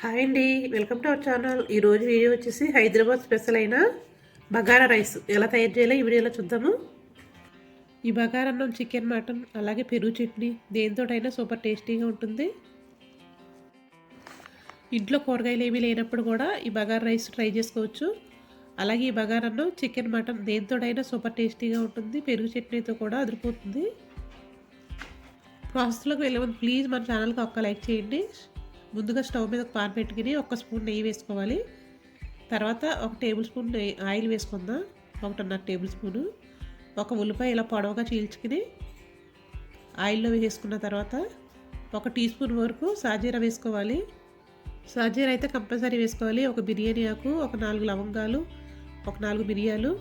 Hi అండి. Welcome to our channel. ఈరోజు video వచ్చేసి హైదరాబాద్ స్పెషల్ అయిన బగారా రైస్. ఎలా తయారు చేయాలో ఈ వీడియోలో చూద్దాము. ఈ బగారా అన్నం చికెన్ మటన్ అలాగే పెరుగు చట్నీ దేనితోటైనా సూపర్ టేస్టీగా ఉంటుంది. ఇంట్లో కూరగాయలు ఏమీ లేనప్పుడు కూడా ఈ బగారా రైస్ ట్రై చేసుకోవచ్చు. అలాగే ఈ బగారా అన్నం చికెన్ మటన్ దేనితోటైనా సూపర్ టేస్టీగా ఉంటుంది. పెరుగు చట్నీతో కూడా అదిరిపోతుంది. ప్రాసెస్లోకి వెళ్ళే ప్లీజ్ మన ఛానల్కి ఒక్క లైక్ చేయండి. ముందుగా స్టవ్ మీద ఒక పాన్ పెట్టుకుని ఒక స్పూన్ నెయ్యి వేసుకోవాలి. తర్వాత ఒక టేబుల్ స్పూన్ నెయ్యి ఆయిల్ వేసుకుందాం. ఒకటిన్నర టేబుల్ స్పూను. ఒక ఉల్లిపాయ ఇలా పొడవుగా చీల్చుకుని ఆయిల్లో వేసుకున్న తర్వాత ఒక టీ స్పూన్ వరకు సాజీరా వేసుకోవాలి. సాజీరా అయితే కంపల్సరీ వేసుకోవాలి. ఒక బిర్యానీ ఆకు ఒక నాలుగు లవంగాలు ఒక నాలుగు మిరియాలు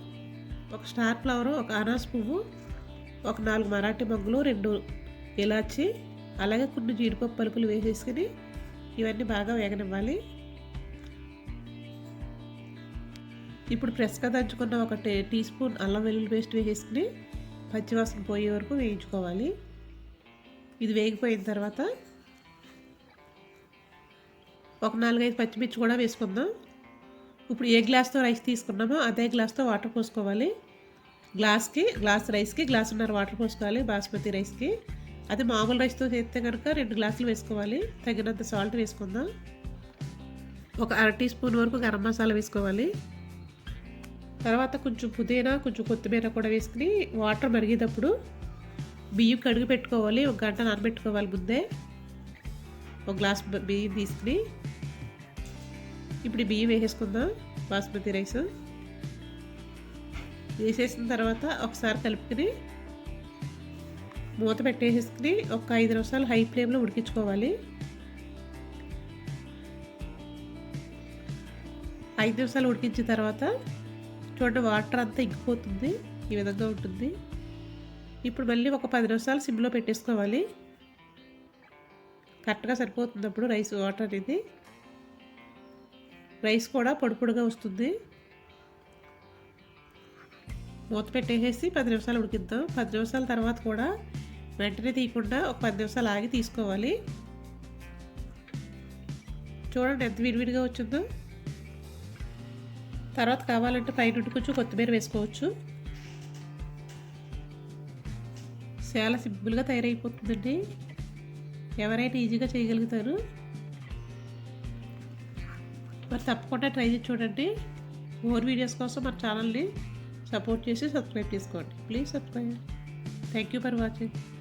ఒక స్టార్ ఫ్లవర్ ఒక అనాస్ పువ్వు ఒక నాలుగు మరాఠీ మొగ్గులు రెండు ఇలాచి అలాగే కొన్ని జీడిపప్పు పలుకులు వేసేసుకుని ఇవన్నీ బాగా వేగనివ్వాలి. ఇప్పుడు ఫ్రెష్గా దంచుకున్న ఒక టీ స్పూన్ అల్లం వెల్లుల్లి పేస్ట్ వేసేసుకుని పచ్చివాసన పోయే వరకు వేయించుకోవాలి. ఇది వేగిపోయిన తర్వాత ఒక నాలుగైదు పచ్చిమిర్చి కూడా వేసుకుందాం. ఇప్పుడు ఏ గ్లాస్తో రైస్ తీసుకున్నామో అదే గ్లాస్తో వాటర్ పోసుకోవాలి. గ్లాస్కి గ్లాస్ రైస్కి గ్లాసున్నర వాటర్ పోసుకోవాలి బాస్మతి రైస్కి. అది మామూలు రైస్తో చేస్తే కనుక రెండు గ్లాసులు వేసుకోవాలి. తగినంత సాల్ట్ వేసుకుందాం. ఒక అర టీ స్పూన్ వరకు గరం మసాలా వేసుకోవాలి. తర్వాత కొంచెం పుదీనా కొంచెం కొత్తిమీర కూడా వేసుకుని వాటర్ మరిగేటప్పుడు బియ్యం కడిగి పెట్టుకోవాలి. ఒక గంట నానబెట్టుకోవాలి ముందే. ఒక గ్లాస్ బియ్యం తీసుకుని ఇప్పుడు బియ్యం వేసేసుకుందాం. బాస్మతి రైస్ వేసేసిన తర్వాత ఒకసారి కలుపుకుని మూత పెట్టేసుకుని ఒక ఐదు నిమిషాలు హై ఫ్లేమ్లో ఉడికించుకోవాలి. ఐదు నిమిషాలు ఉడికించిన తర్వాత చూడండి వాటర్ అంతా ఇంకిపోతుంది ఈ విధంగా ఉంటుంది. ఇప్పుడు మళ్ళీ ఒక పది నిమిషాలు సిమ్లో పెట్టేసుకోవాలి. కరెక్ట్గా సరిపోతుంది అప్పుడు రైస్ వాటర్ అనేది రైస్ కూడా పొడి పొడిగా వస్తుంది. మూత పెట్టేసేసి పది నిమిషాలు ఉడికిద్దాం. పది నిమిషాల తర్వాత కూడా వెంటనే తీయకుండా ఒక పది నిమిషాలు ఆగి తీసుకోవాలి. చూడండి ఎంత విడివిడిగా వచ్చిందో. తర్వాత కావాలంటే పైన కొంచెం కొత్తిమీర వేసుకోవచ్చు. చాలా సింపుల్గా తయారైపోతుందండి. ఎవరైనా ఈజీగా చేయగలుగుతారు. మరి తప్పకుండా ట్రై చేసి చూడండి. మోర్ వీడియోస్ కోసం మన ఛానల్ని సపోర్ట్ చేసి సబ్స్క్రైబ్ చేసుకోండి. Please subscribe. Thank you for watching